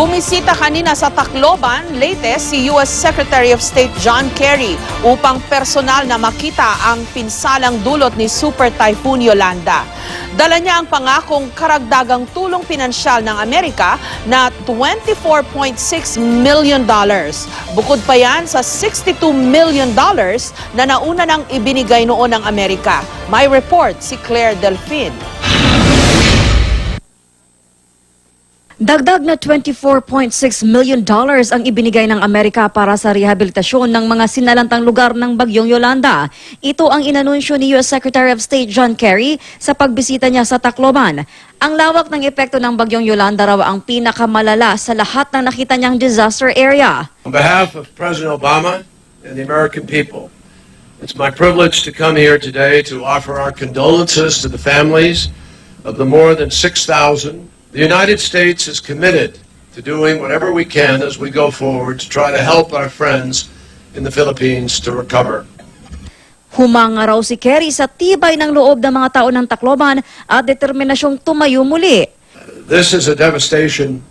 Bumisita kanina sa Tacloban, latest si U.S. Secretary of State John Kerry upang personal na makita ang pinsalang dulot ni Super Typhoon Yolanda. Dala niya ang pangakong karagdagang tulong pinansyal ng Amerika na 24.6 million dollars. Bukod pa yan sa 62 million dollars na nauna nang ibinigay noon ng Amerika. May report si Claire Delfin. Dagdag na 24.6 million dollars ang ibinigay ng Amerika para sa rehabilitasyon ng mga sinalantang lugar ng Bagyong Yolanda. Ito ang inanunsyo ni U.S. Secretary of State John Kerry sa pagbisita niya sa Tacloban. Ang lawak ng epekto ng Bagyong Yolanda raw ang pinakamalala sa lahat ng nakita niyang disaster area. On behalf of President Obama and the American people, it's my privilege to come here today to offer our condolences to the families of the more than 6,000. The United States is committed to doing whatever we can as we go forward to try to help our friends in the Philippines to recover. Humanga raw si Kerry sa tibay ng loob ng mga tao ng Tacloban at determinasyong tumayo muli. This is a devastation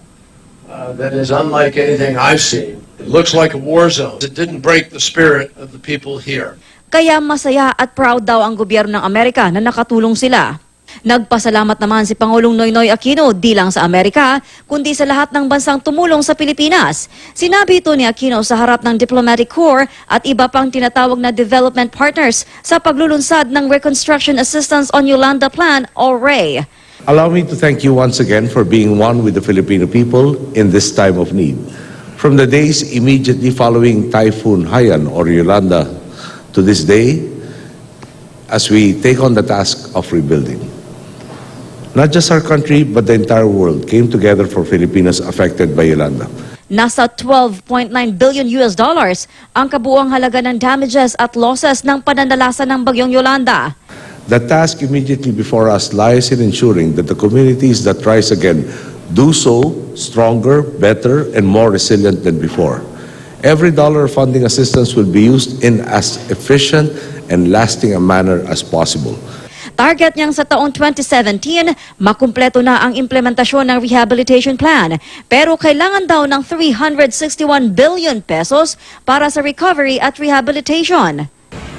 uh, that is unlike anything I've seen. It looks like a war zone. It didn't break the spirit of the people here. Kaya masaya at proud daw ang gobyerno ng Amerika na nakatulong sila. Nagpasalamat naman si Pangulong Noynoy Aquino di lang sa Amerika, kundi sa lahat ng bansang tumulong sa Pilipinas. Sinabi ito ni Aquino sa harap ng Diplomatic Corps at iba pang tinatawag na development partners sa paglulunsad ng Reconstruction Assistance on Yolanda Plan o RAY. Allow me to thank you once again for being one with the Filipino people in this time of need. From the days immediately following Typhoon Haiyan or Yolanda to this day, as we take on the task of rebuilding. Not just our country, but the entire world came together for Filipinos affected by Yolanda. Nasa 12.9 billion US dollars ang kabuuang halaga ng damages at losses ng pananalasa ng bagyong Yolanda. The task immediately before us lies in ensuring that the communities that rise again do so stronger, better, and more resilient than before. Every dollar of funding assistance will be used in as efficient and lasting a manner as possible. Target niyang sa taong 2017, makumpleto na ang implementasyon ng rehabilitation plan. Pero kailangan daw ng 361 billion pesos para sa recovery at rehabilitation.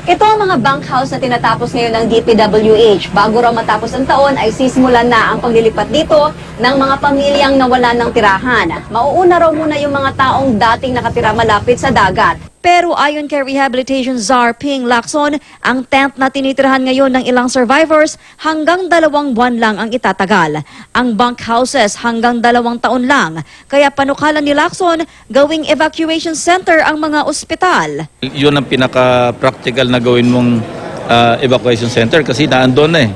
Ito ang mga bunk house na tinatapos ngayon ng DPWH. Bago raw matapos ang taon ay sisimulan na ang paglilipat dito ng mga pamilyang nawalan ng tirahan. Mauuna raw muna yung mga taong dating nakatira malapit sa dagat. Pero ayon kay Rehabilitation Czar Ping Lacson, ang tent na tinitirahan ngayon ng ilang survivors hanggang dalawang buwan lang ang itatagal. Ang bunk houses hanggang dalawang taon lang. Kaya panukalan ni Lacson, gawing evacuation center ang mga ospital. Yun ang pinaka-practical na gawin mong ah, evacuation center kasi naandun na eh.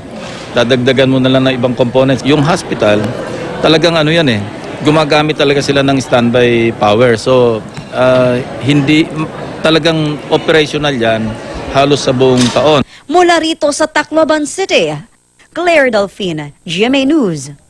Dadagdagan mo na lang ng ibang components. Yung hospital, talagang ano yan eh, gumagamit talaga sila ng standby power. So, ah, hindi, talagang operational yan halos sa buong taon. Mula rito sa Tacloban City, Claire Delfin, GMA News.